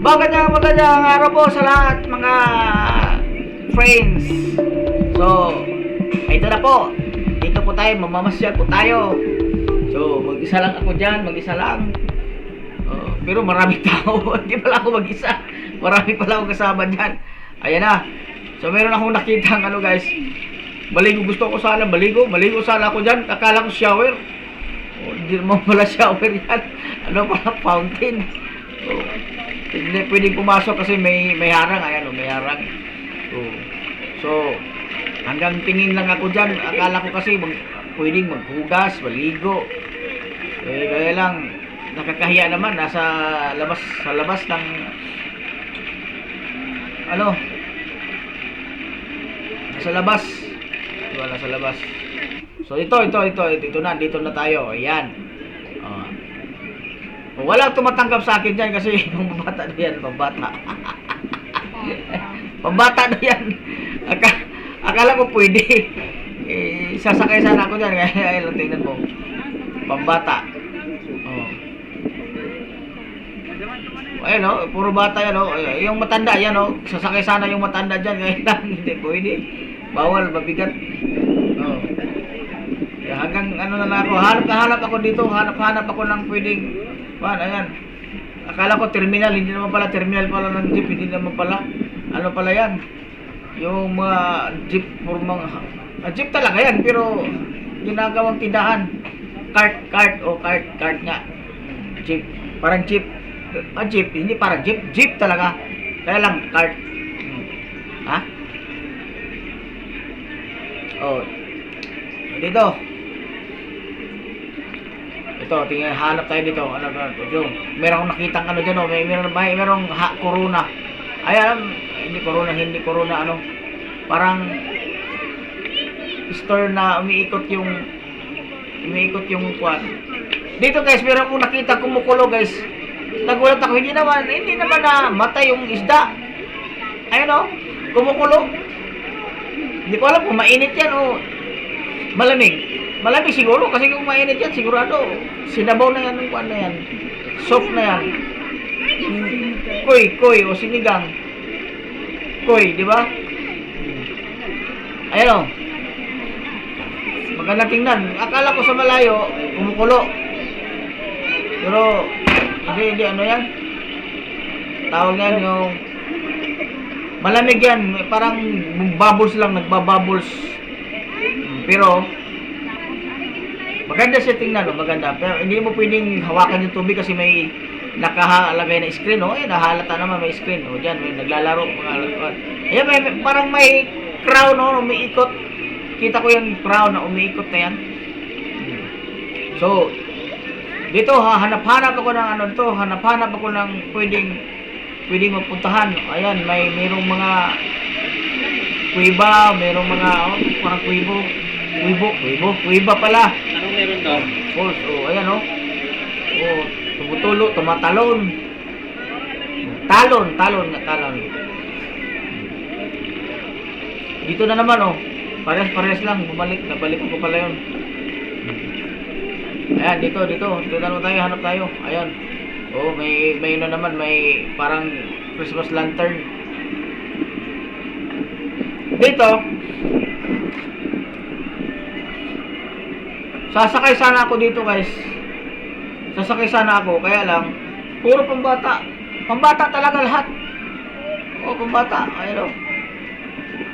Magandang magandang araw po sa lahat mga friends. So, ito na po. Dito po tayo, mamamasyal po tayo. So, mag-isa lang ako dyan, mag-isa lang. Oh, pero marami tao. Hindi pala ako mag-isa. Marami pala ako kasama dyan. Ayan na. So, meron akong nakita ano guys. Maligo gusto ko sana, maligo. Maligo sana ako dyan. Akala ko shower. Oh, hindi naman pala shower yan. Ano pala, fountain. Oh, hindi pwedeng pumasok kasi may may harang. Ayan, oh, may harang. Oh. So, hanggang tingin lang ako dyan. Akala ko kasi mag, pwedeng maghugas, maligo. Eh, kaya lang, nakakahiya naman. Nasa labas, sa labas ng ano, nasa labas. Diba, nasa labas. So, ito, ito, ito, ito na, dito na tayo. Ayan. Walang tumatanggap sa akin dyan kasi pambata na yan, pambata. pambata na yan. Aka, akala ko pwede. Eh, sasakay sana ako dyan. Kaya ayun, tingnan mo. Pambata. Oh. Ayun oh, puro bata yan oh. Yung matanda yan oh. Sasakay sana yung matanda dyan. Kaya lang, hindi pwede. Bawal, mabigat. Oh. Hanggang ano na lang ako. Hanap na hanap ako dito. Hanap-hanap ako ng pwedeng Man, ayan. Akala ko terminal, hindi naman pala terminal pala ng jeep, hindi naman pala. Ano pala yan? Yung mga jeep for mga ah, jeep talaga yan, pero ginagawang tindahan. Cart, cart, o cart, cart nga. Jeep, parang jeep. Ah, jeep, hindi parang jeep, jeep talaga. Kaya lang, cart. Ha? Oh. Dito. Ito, tingnan, hanap tayo dito. Ano ba? Yung, meron akong nakitang ano dyan, oh. May, meron, may, merong ha, corona. Ay, hindi corona, hindi corona, ano. Parang, store na umiikot yung, umiikot yung kwan. Dito guys, meron akong nakita kumukulo guys. Nagulat ako, hindi naman, hindi naman na matay yung isda. Ayun oh, kumukulo. Hindi ko alam kung mainit yan o malamig. Malamig siguro kasi kung mainit yan sigurado sinabaw na yan ano yan. Soft na yan. Koy, koy o sinigang. Koy, di ba? Ayun o. Maganda tingnan. Akala ko sa malayo, kumukulo. Pero, hindi, hindi, ano yan? Tawag yan yung Malamig yan, parang bubbles lang, nagbabubbles. Pero, maganda siya tingnan, no? maganda. Pero hindi mo pwedeng hawakan yung tubig kasi may nakahalagay na screen, oh. Ayan, nahalata naman may screen. Oh, dyan, may naglalaro, mga. Ayan, may, may- parang may crown, no, umiikot. Kita ko yung crown na umiikot na yan. So, dito, ha, hanap-hanap ako ng ano to, hanap-hanap ako ng pwedeng pwedeng mapuntahan. Ayan, may merong mga kuiba, merong mga oh, parang kuibo, kuibo, kuibo, kuiba pala. Meron doon? Falls, oh, ayan oh. Oh, tumutulo, tumatalon. Talon, talon talon. Dito na naman oh. Pares-pares lang, bumalik, nabalik ko pala yun. Ayan, dito, dito. Dito na tayo, hanap tayo. Ayan. Oh, may may ano naman, may parang Christmas lantern. Dito, sasakay sana ako dito, guys. Sasakay sana ako, kaya lang puro pambata. Pambata talaga lahat. Oh, pambata. Ayun oh.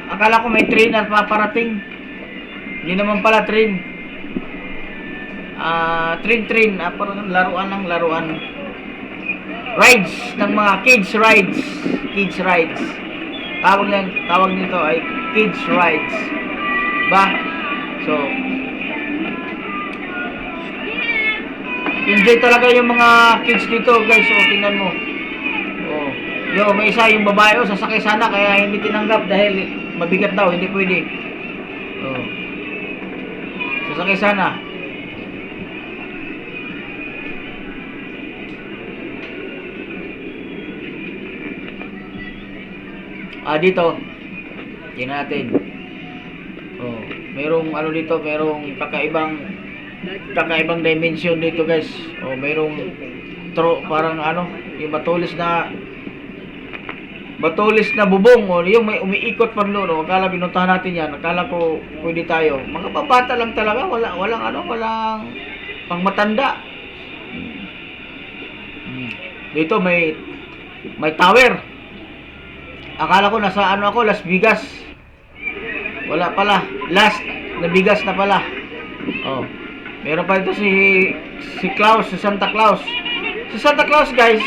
Akala ko may train at paparating. Hindi naman pala train. Ah, train train, ah, parang laruan lang laruan. Rides ng mga kids rides. Kids rides. Tawag lang, tawag nito ay kids rides. Ba? So, enjoy talaga yung mga kids dito, guys. O, tingnan mo. Oh. Yo, may isa yung babae, oh, sasakay sana kaya hindi tinanggap dahil mabigat daw, hindi pwede. Oh. Sasakay sana. Ah, dito. Tingnan natin. Oh, merong ano dito, merong kakaibang kakaibang dimension dito, guys. Oh, merong tro parang ano, yung matulis na Batulis na bubong o yung may umiikot pa doon. o, Akala binuntahan natin yan. Akala ko pwede tayo. Mga babata lang talaga. Wala, walang ano, walang pang matanda. Hmm. Dito may may tower. Akala ko nasa ano ako, Las Vegas. Wala pala. Last na bigas na pala. Oh. Meron pa dito si si Claus, si Santa Claus. Si Santa Claus, guys,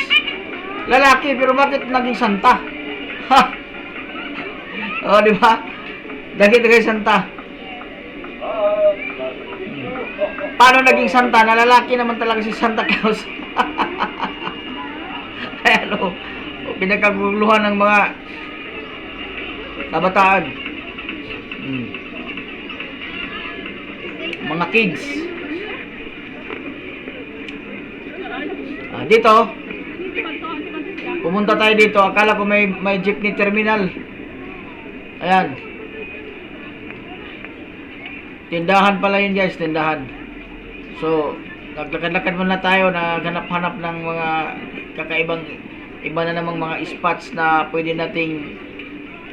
lalaki pero bakit naging Santa? Ha? Oh, di ba? Bakit naging Santa? Paano naging Santa? Na lalaki naman talaga si Santa Claus. Kaya ano, pinagkaguluhan ng mga kabataan. Hmm. Mga kids. Ah, dito, pumunta tayo dito. Akala ko may, may jeepney terminal. Ayan. Tindahan pala yun guys, tindahan. So, naglakad-lakad muna tayo, naghanap-hanap ng mga kakaibang, iba na namang mga spots na pwede nating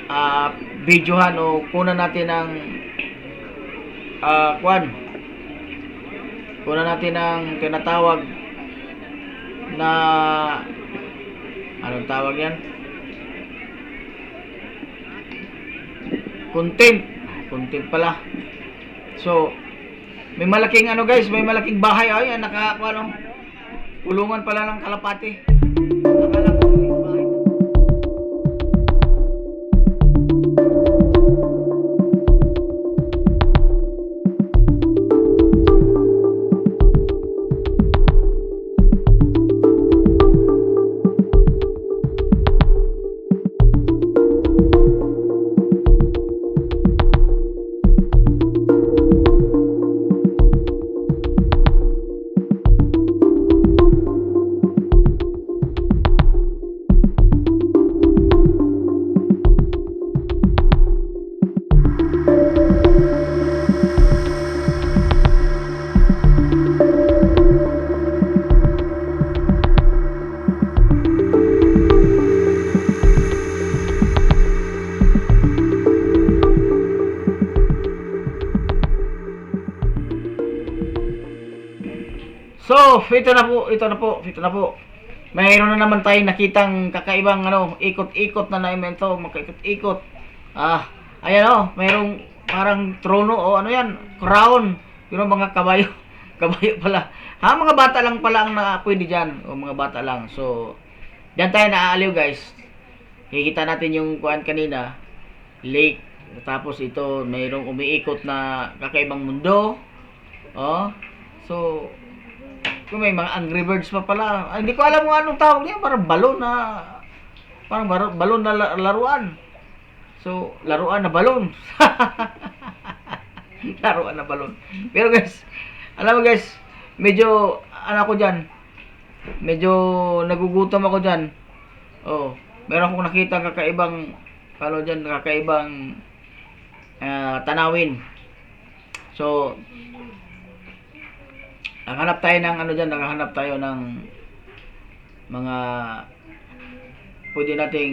ah videohan o kunan natin ng ah kwan. Kunan natin ng tinatawag na anong tawag yan? Content. Content pala. So, may malaking ano guys, may malaking bahay ay naka ano, kulungan pala ng kalapati. Akala ko So, ito na po, ito na po, ito na po. Mayroon na naman tayong nakitang kakaibang ano, ikot-ikot na naimento, makaikot-ikot. Ah, ayan oh, mayroong parang trono o ano yan, crown. Pero mga kabayo, kabayo pala. Ha, mga bata lang pala ang na pwede diyan, o mga bata lang. So, diyan tayo naaaliw guys. Kikita natin yung kuan kanina, lake. Tapos ito, mayroong umiikot na kakaibang mundo. Oh. So, kung may mga Angry Birds pa pala. Ay, hindi ko alam kung anong tawag niya. Parang balon na... Parang balon na la- laruan. So, laruan na balon. laruan na balon. Pero guys, alam mo guys, medyo, ano ako dyan, medyo nagugutom ako dyan. Oh, meron akong nakita kakaibang, ano dyan, kakaibang ah, tanawin. So, Naghanap tayo ng ano dyan, naghahanap tayo ng mga pwede nating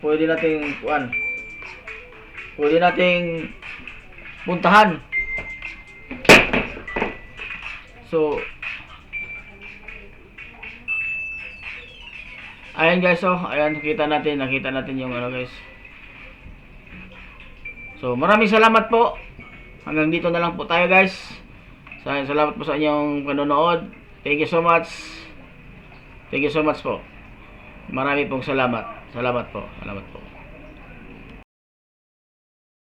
pwede nating kuan pwede nating puntahan. So ayan guys oh ayan nakita natin nakita natin yung ano guys. So maraming salamat po. Hanggang dito na lang po tayo guys Salamat po sa inyong panonood. Thank you so much. Thank you so much po. Marami pong salamat. Salamat po. Salamat po.